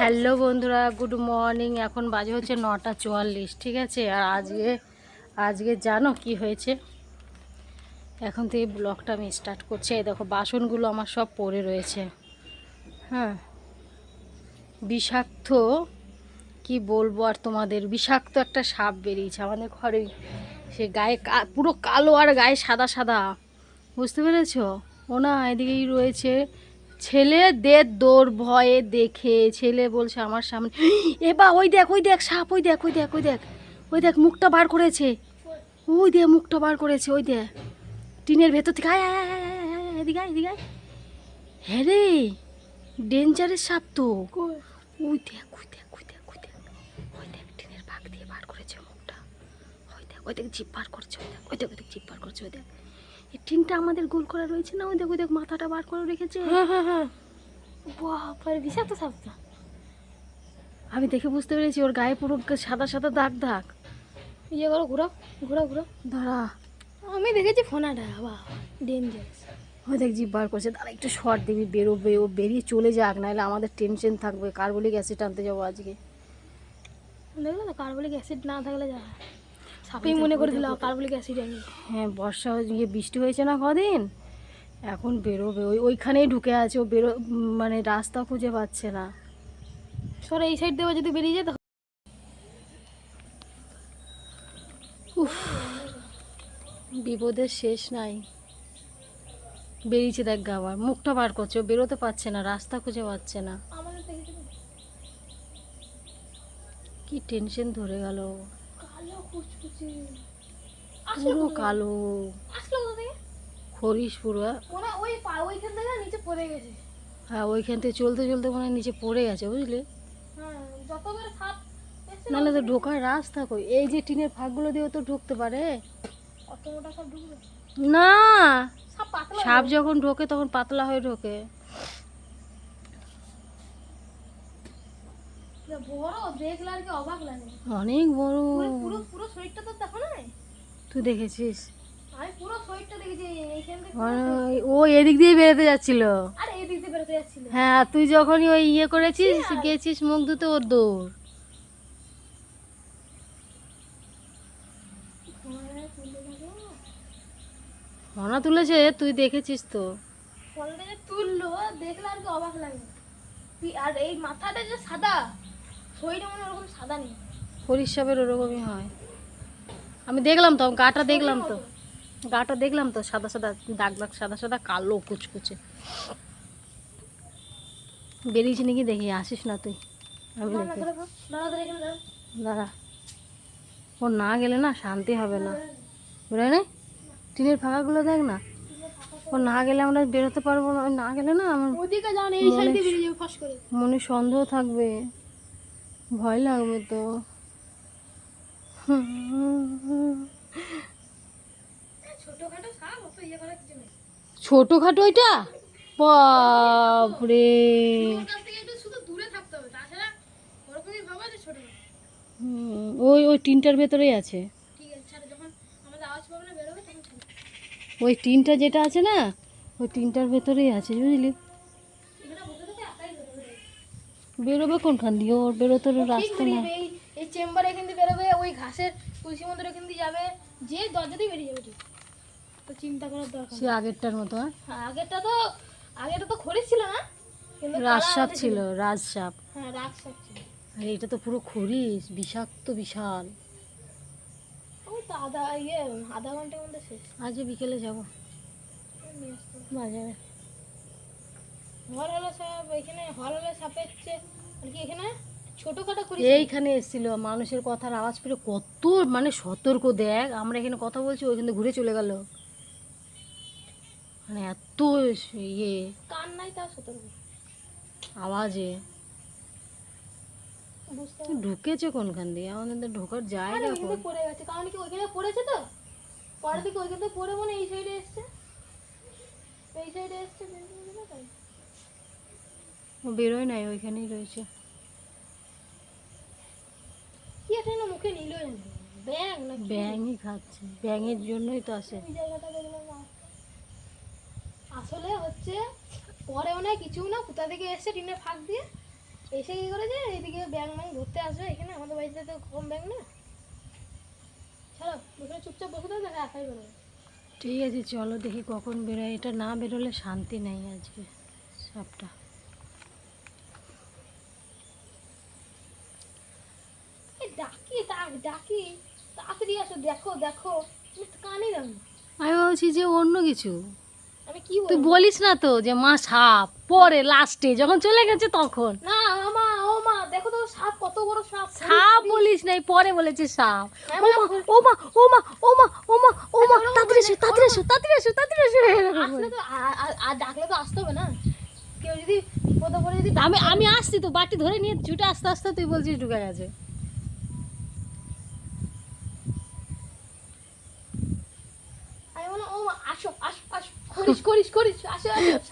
Hello বন্ধুরা, good morning. এখন বাজে হচ্ছে নটা চুয়াল্লিশ, ঠিক আছে? আর আজকে আজকে জানো কি হয়েছে? এখন থেকে ব্লগটা আমি স্টার্ট করছি। এই দেখো, বাসনগুলো আমার সব পড়ে রয়েছে। হ্যাঁ? বিষাক্ত, কি বলব আর তোমাদের? বিষাক্ত একটা সাপ বেরিয়েছে আমাদের ঘরে সে গায়ে পুরো কালো আর গায়ে সাদা সাদা। বুঝতে পেরেছ? ও না, এদিকেই রয়েছে ছেলে দের ভয়ে দেখে ছেলে বলছে আমার সামনে এ বা ওই দেখ ওই দেখ সাপ ওই দেখ ওই দেখ ওই দেখ ওই দেখ মুখটা বার করেছে ওই দেখ মুখটা বার করেছে ওই দেখ টিনের ভেতর থেকে আয় আয় আয় আয়, এদিকে এদিকে। হ্যাঁ রে ডেঞ্জারের সাপ তো ওই দেখ ওই দেখ ওই দেখ ওই দেখ ওই দেখ টিনের ভাগ দিয়ে বার করেছে মুখটা ওই দেখ ওই দেখ জিপ বার করছে ওই দেখ ওই দেখ ওই দেখ জিপ বার করছে ওই দেখ এই টিনটা আমাদের গোল করা রয়েছে না? ওই দেখ ওই দেখ মাথাটা বার করে রেখেছে। হ্যাঁ হ্যাঁ হ্যাঁ। বাপরে বিষাক্ত সাপটা। আমি দেখে বুঝতে পেরেছি ওর গায়ে পুরো সাদা সাদা দাগ দাগ। ইয়ে করো ঘুরো ঘুরো ঘুরো দাঁড়া। আমি দেখেছি ফোনাটা বাবা ডেঞ্জারাস ওই দেখ জিপ বার করছে। দাঁড়া একটু শর্ট দিবি বেরোবে ও বেরিয়ে চলে যাক নাহলে আমাদের টেনশন থাকবে। কার্বলিক অ্যাসিড আনতে যাব আজকে। দেখল না কার্বলিক অ্যাসিড না থাকলে যা সাপেই মনে করে দিলাম কার্বলিক অ্যাসিড আমি হ্যাঁ বর্ষা হয়ে গিয়ে বৃষ্টি হয়েছে না কদিন? এখন বেরোবে। ওই ওইখানেই ঢুকে আছে ও বেরো মানে রাস্তা খুঁজে পাচ্ছে না। সরে এই সাইড দেওয়া যদি বেরিয়ে যায় তখন উফ বিপদের শেষ নাই। বেরিয়েছে দেখ আবার। মুখটা বার করছে ও বেরোতে পারছে না রাস্তা খুঁজে পাচ্ছে না। কি টেনশন ধরে গেল পুরো কালো। খরিস পুরো। হয় ওইখান থেকে চলতে চলতে মনে হয় নিচে পড়ে গেছে বুঝলি? হ্যাঁ নাহলে তো ঢোকার রাস্তা কই? এই যে টিনের ফাঁকগুলো দিয়ে তো ঢুকতে পারে। না! সাপ যখন ঢোকে তখন পাতলা হয়ে ঢোকে। বড় দেখলে আর কি অবাক লাগে। অনেক বড়। পুরো শরীরটা তো দেখো না? তুই দেখেছিস? আমি পুরো শরীরটা দেখেছি এইখান থেকে ও এদিক দিয়ে বেরোতে যাচ্ছিল। আর এই দিয়ে বেরোতে যাচ্ছিল। হ্যাঁ তুই যখনই ওই ইয়ে করেছিস গেছিস মুখ ধুতে ওর দৌড়। মনা তুলেছে তুই দেখেছিস তো। তুললো দেখলে আর কি অবাক লাগে। আর এই মাথাটা যে সাদা শরীরে মনে ওরকম সাদা নেই। হরিশ সাপের ওরকমই হয়। আমি দেখলাম তো গাটা দেখলাম তো। গাটা দেখলাম তো সাদা সাদা দাগ দাগ সাদা সাদা কালো কুচকুচে। বেরিয়েছি নাকি দেখি আসিস না তুই? আমি দেখি। দাঁড়া, ও না গেলে না শান্তি হবে না। বেরোয় না টিনের ফাঁকাগুলো দেখ না। ও না গেলে আমরা বেরোতে পারব না। না গেলে না আমার মনে সন্দেহ থাকবে। ভয় লাগবে তো। ছোটখাটো এটা বাপরে। ওই ওই টিনটার ভেতরেই আছে। ওই টিনটা যেটা আছে না, ওই টিনটার ভেতরেই আছে, বুঝলি এখানে বসে থেকে একাই বেরোবে বেরোবে কোনখান দিয়ে? ওর বেরোতে রাস্তা না এই চেম্বার এখান দিয়ে বেরোবে ওই ঘাসের তুলসী মন্দির এখান দিয়ে যাবে যে দরজা দিয়ে বেরিয়ে যাবে ঠিক। তো চিন্তা করার দরকার সে আগেরটার মতো হ্যাঁ? হ্যাঁ আগেরটা তো আগেরটা তো খরিস ছিল না? রাজসাপ ছিল। রাজসাপ হ্যাঁ রাজসাপ ছিল। আর এটা তো পুরো খরিস বিষাক্ত বিশাল। ওই তো আধা ইয়ে আধা ঘণ্টার মধ্যে শেষ। আজ বিকেলে যাব। বাজারে। হল হলো সাপ এখানে হল হলো সাপের চেয়ে আর কি এখানে? ছোটখাটো করিস এইখানে এসেছিল মানুষের কথার আওয়াজ পেলে কত মানে সতর্ক দেখ। আমরা এখানে কথা বলছি ওইখানে ঘুরে চলে গেল। মানে এত ইয়ে। কান নাই তাও সতর্ক। আওয়াজে। ঢুকেছে কোনখান দিয়ে? আমাদের তো ঢোকার জায়গা ওইখানে পড়ে গেছে। কারণ কি ওইখানে পড়েছে তো? পরের দিকে ওইখানে পড়ে মনে এই সাইডে এসছে। এই সাইডে এসছে। ও বেরোয় নাই ওইখানেই রয়েছে। কি একটা যেন মুখে নিল ব্যাং না ব্যাঙই খাচ্ছে ব্যাঙের জন্যই তো আসে না। আসলে হচ্ছে পরে মনে হয় কিছু না কোথা থেকে এসছে টিনের ফাঁক দিয়ে এসে কি করেছে এদিকে ব্যাং ম্যাং ধরতে আসবে এখানে আমাদের বাড়িতে তো কম ব্যাং না। চলো এখানে চুপচাপ বসে থাকবে একাই বেরোবে ঠিক আছে চলো দেখি কখন বেরোয়। এটা না বেরোলে শান্তি নেই আজকে সবটা এই ডাকি তাড়াতাড়ি আসো দেখো দেখো। তুমি তো কানে না। আমি বলছি যে অন্য কিছু। আমি কি তুই বলিস না তো যে মা সাপ পরে লাস্টে যখন চলে গেছে তখন। না মা ও মা দেখো তো সাপ কত বড় সাপ। সাপ বলিস নাই পরে বলেছে সাপ। হ্যাঁ, ও মা ও মা ও মা ও মা ও মা ও মা তাড়াতাড়ি এসো তাড়াতাড়ি এসো তাড়াতাড়ি এসো তাড়াতাড়ি এসো। আসলে তো আর ডাকলে তো আসতে হবে না। কেউ যদি বিপদে পড়ে যদি আমি আমি আসছি তো বাটি ধরে নিয়ে ছুটে আস্তে আস্তে তুই বলছিস ঢুকে গেছে আমি বললাম ও মা আসো আসো আসো করিস করিস করিস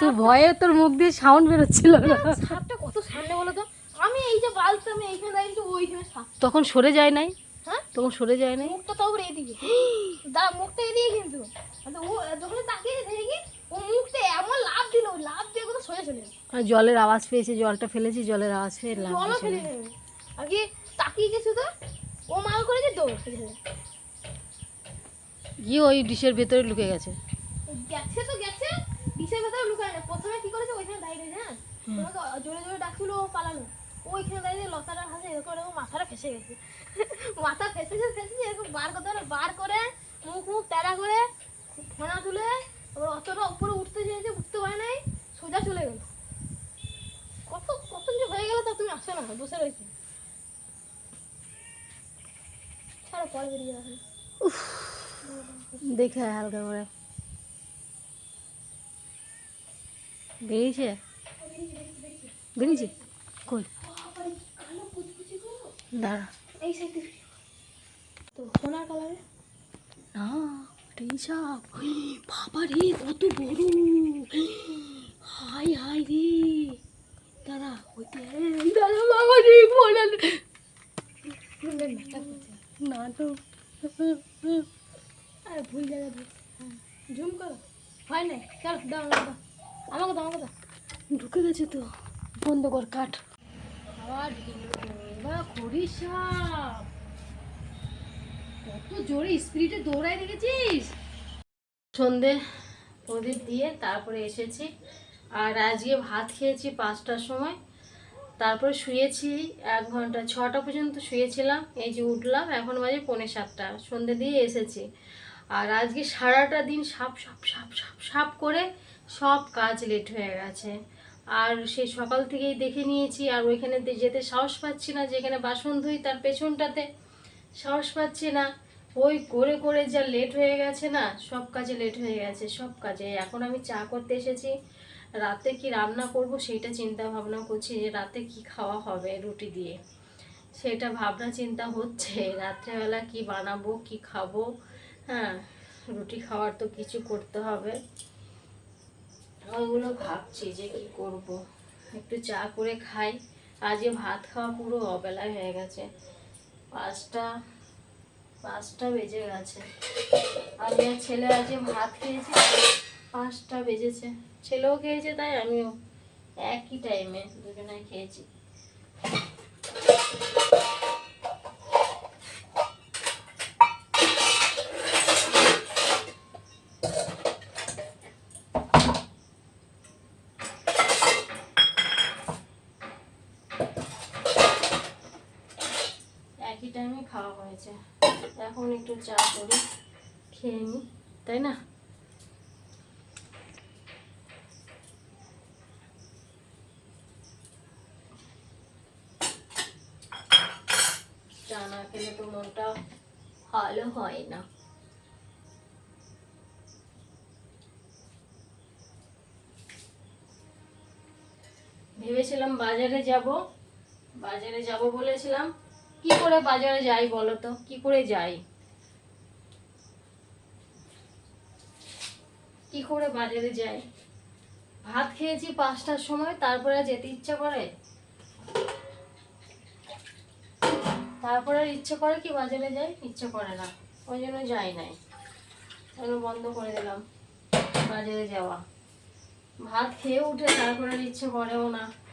তুই ভয়ে তোর মুখ দিয়ে সাউন্ড বেরোচ্ছিল। না সাপটা কত সামনে বলো তো। আমি এই যে বালতে আমি এইখানে দাঁড়িয়েছি ওইখানে সাপ। তখন সরে যায় নাই? হ্যাঁ? তখন সরে যায় নাই? মুখটা তাও এদিকে দা মুখটা এদিকে কিন্তু। আর ও যখন তাকিয়ে দেখি ও মুখটা এমন লাভ দিল লাভ দিয়ে কোথাও সোজা চলে আর জলের আওয়াজ পেয়েছে জলটা ফেলেছি জলের আওয়াজ পেয়ে লাভ জলও ফেলে কি তাকিয়ে গেছে তো ও মাল করেছে দৌড়। গিয়ে ওই ডিশের ভেতরে লুকে গেছে। গেছে তো গেছে ডিশের ভেতরে লুকায় না। প্রথমে কি করেছে? ওইখানে দাঁড়িয়ে হ্যাঁ? তোমাকে জোরে জোরে ডাকছিল ও পালালো। ওইখানে দাঁড়িয়ে লতাটার হাতে এরকম এরকম মাথাটা ফেসে গেছে। মাথা ফেসেছে ফেসেছে এরকম বার করতে পারে বার করে মুখ মুখ তেরা করে ফোনা তুলে আবার অতটা উপরে উঠতে চেয়েছে উঠতে পারে নাই সোজা চলে গেল। কত কত যে হয়ে গেল তা তুমি আসো না বসে রয়েছে। ছাড়ো পরে বেরিয়ে যাবে। দেখে হালকা করে। বেরিয়েছে? বেরিয়েছে? কই? দাঁড়া। তো সোনার কালারে? না সাপ বাবা রে কত বড়। হাই হাই রে। দাদা ওই দাদা বাবা রে বলে। না তো। আরে ভুল জায়গা দিয়ে। জুম করো। হয় না চল দাও দাও। আমাকে দাও আমাকে দাও। ঢুকে গেছে তো। বন্ধ কর কাট। আবার সাপ। কত জোরে স্পিরিটে দৌড়ায় দেখেছিস? সন্ধে প্রদীপ দিয়ে তারপরে এসেছি। আর আজকে ভাত খেয়েছি পাঁচটার সময়। তারপরে শুয়েছি এক ঘণ্টা ছটা পর্যন্ত শুয়েছিলাম। এই যে উঠলাম এখন বাজে পৌনে সাতটা। সন্ধে দিয়ে এসেছি। আর আজকে সারাটা দিন সাপ সাপ সাপ সাপ সাপ করে সব কাজ লেট হয়ে গেছে। আর সেই সকাল থেকেই দেখে নিয়েছি, আর ওইখানে যেতে সাহস পাচ্ছি না, যেখানে বাসন ধুই তার পেছনটাতে সাহস পাচ্ছি না। ওই করে করে যা লেট হয়ে গেছে না, সব কাজে লেট হয়ে গেছে, সব কাজে। এখন আমি চা করতে এসেছি, রাতে কি রান্না করব সেটা চিন্তা ভাবনা করছি যে রাতে কি খাওয়া হবে রুটি দিয়ে। সেটা ভাবনা চিন্তা হচ্ছে, রাত্রেবেলা কি বানাবো, কি খাব হ্যাঁ রুটি খাওয়ার তো কিছু করতে হবে। ওইগুলো ভাবছি যে কি করব। একটু চা করে খাই। আজকে ভাত খাওয়া পুরো অবেলায় হয়ে গেছে। পাঁচটা পাঁচটা বেজে গেছে। আমি আর ছেলে আজকে ভাত খেয়েছি, পাঁচটা বেজেছে। ছেলেও খেয়েছে, তাই আমিও একই টাইমে দুজনে খেয়েছি। টাইমে খাওয়া হয়েছে। এখন একটু চা করে, খেয়ে নিই তাই না? চা না খেলে তো মনটা ভালো হয় না। ভেবেছিলাম বাজারে যাব বাজারে যাব বলেছিলাম কি করে বাজারে যাই বলো তো? কি করে যাই? কি করে বাজারে যাই? ভাত খেয়েছি পাঁচটার সময়, তারপরে যেতে ইচ্ছা করে? তারপরে ইচ্ছে করে কি বাজারে যাই? ইচ্ছে করে না। ওই জন্য যাই নাই। তাহলে বন্ধ করে দিলাম। বাজারে যাওয়া। ভাত খেয়ে উঠে তারপরে ইচ্ছে করেও না।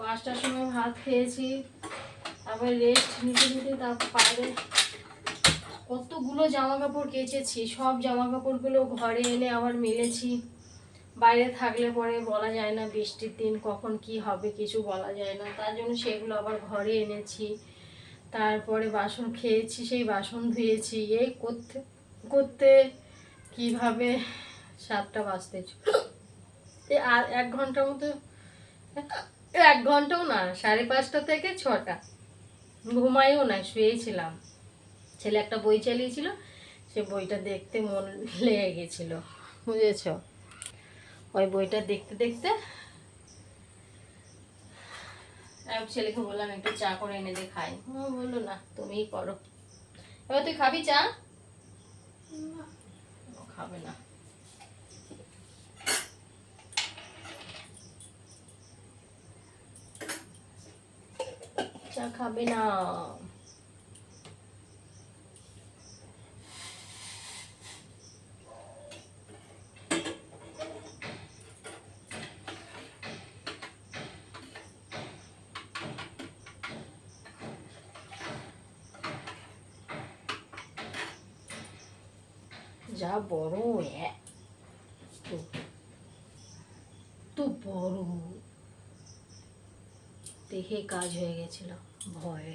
পাঁচটার সময় ভাত খেয়েছি, তারপরে রেস্ট নিতে নিতে তারপর কতগুলো জামা কাপড় কেচেছি, সব জামা কাপড়গুলো ঘরে এনে আবার মেলেছি। বাইরে থাকলে পরে বলা যায় না বৃষ্টির দিন কখন কি হবে, কিছু বলা যায় না। তার জন্য সেগুলো আবার ঘরে এনেছি, তারপরে বাসন খেয়েছি, সেই বাসন ধুয়েছি। এই করতে করতে কীভাবে সাতটা এই আর এক ঘণ্টার মতো এক ঘন্টাও না, সাড়ে পাঁচটা থেকে ছটা। ঘুমাইও না, শুয়েছিলাম। ছেলে একটা বই চালিয়েছিল, সে বইটা দেখতে মন লেগে গেছিল, বুঝেছ? ওই বইটা দেখতে দেখতে আমি ছেলেকে বললাম, একটু চা করে এনে দিয়ে খাই। ও বলল, না, তুমিই করো। এবার তুই খাবি চা? খাবে না। চা খাবে না যা বড় এত তো বড় দেখে কাজ হয়ে গেছিল ভয়ে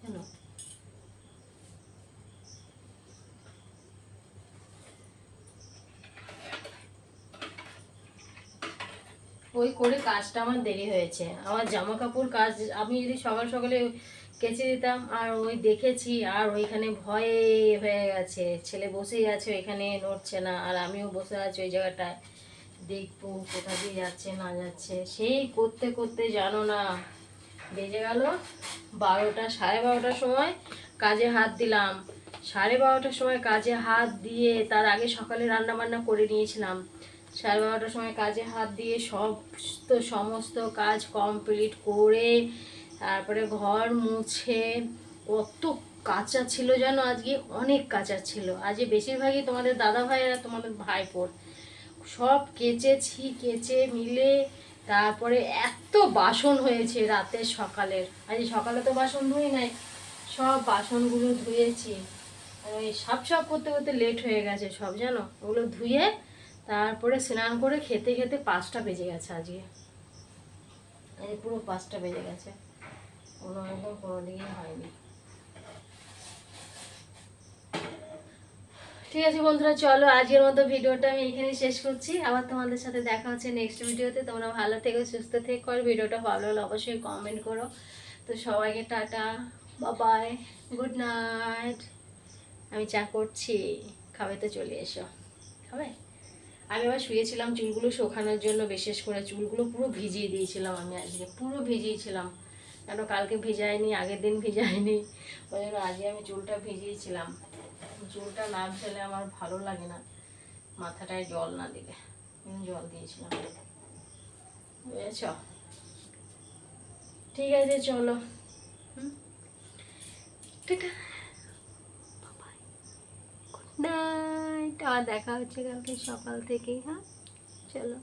জানো ওই করে কাজটা আমার দেরি হয়েছে। আমার জামা কাপড় কাজ, আমি যদি সকাল সকালে কেচে দিতাম, আর ওই দেখেছি, আর ওইখানে ভয়ে হয়ে গেছে। ছেলে বসেই আছে, ওইখানে নড়ছে না, আর আমিও বসে আছি ওই জায়গাটায়। দেখব কোথা দিয়ে যাচ্ছে, না যাচ্ছে। সেই করতে করতে জানো না, বেজে গেল। বারোটা, সাড়ে বারোটার সময় কাজে হাত দিলাম। সাড়ে বারোটার সময় কাজে হাত দিয়ে তার আগে সকালে রান্না বান্না করে নিয়েছিলাম। সাড়ে বারোটার সময় কাজে হাত দিয়ে সব তো সমস্ত কাজ কমপ্লিট করে তারপরে ঘর মুছে, কত কাঁচা ছিল জানো আজকে? অনেক কাঁচা ছিল। আজকে বেশিরভাগই তোমাদের দাদা ভাইয়েরা তোমাদের ভাইপোর। সব কেচেছি কেচে মিলে তারপরে এত বাসন হয়েছে রাতে সকালের। আজ সকালে তো বাসন ধুই নাই, সব বাসনগুলো ধুয়েছি। ওই সাপ সাপ করতে করতে লেট হয়ে গেছে সব, জানো? ওগুলো ধুয়ে তারপরে স্নান করে খেতে খেতে পাঁচটা বেজে গেছে আজকে। আজকে পুরো পাঁচটা বেজে গেছে। কোনো রকম কোনো দিনই হয়নি। ঠিক আছে বন্ধুরা, চলো আজকের মতো ভিডিওটা আমি এখানে শেষ করছি। আবার তোমাদের সাথে দেখা হচ্ছে নেক্সট ভিডিওতে তোমরা ভালো থেকো, সুস্থ থেকো, আর ভিডিওটা ভালো হলে অবশ্যই কমেন্ট করো। তো সবাইকে টাটা বাবাই গুড নাইট আমি চা করছি, খাবে তো চলে এসো। খাবে? আমি আবার শুয়েছিলাম, চুলগুলো শোকানোর জন্য বিশেষ করে চুলগুলো পুরো ভিজিয়ে দিয়েছিলাম আমি আজকে, পুরো ভিজিয়েছিলাম। কেন কালকে ভিজাইনি আগের দিন ভিজাইনি ওই জন্য আজকে আমি চুলটা ভিজিয়েছিলাম। চুলটা না ভেলে আমার ভালো লাগে না। মাথাটায় জল না দিলে। জল দিয়েছিলাম। বুঝেছ ঠিক আছে, চলো। নাইট আবার দেখা হচ্ছে কালকে সকাল থেকেই হ্যাঁ? চলো।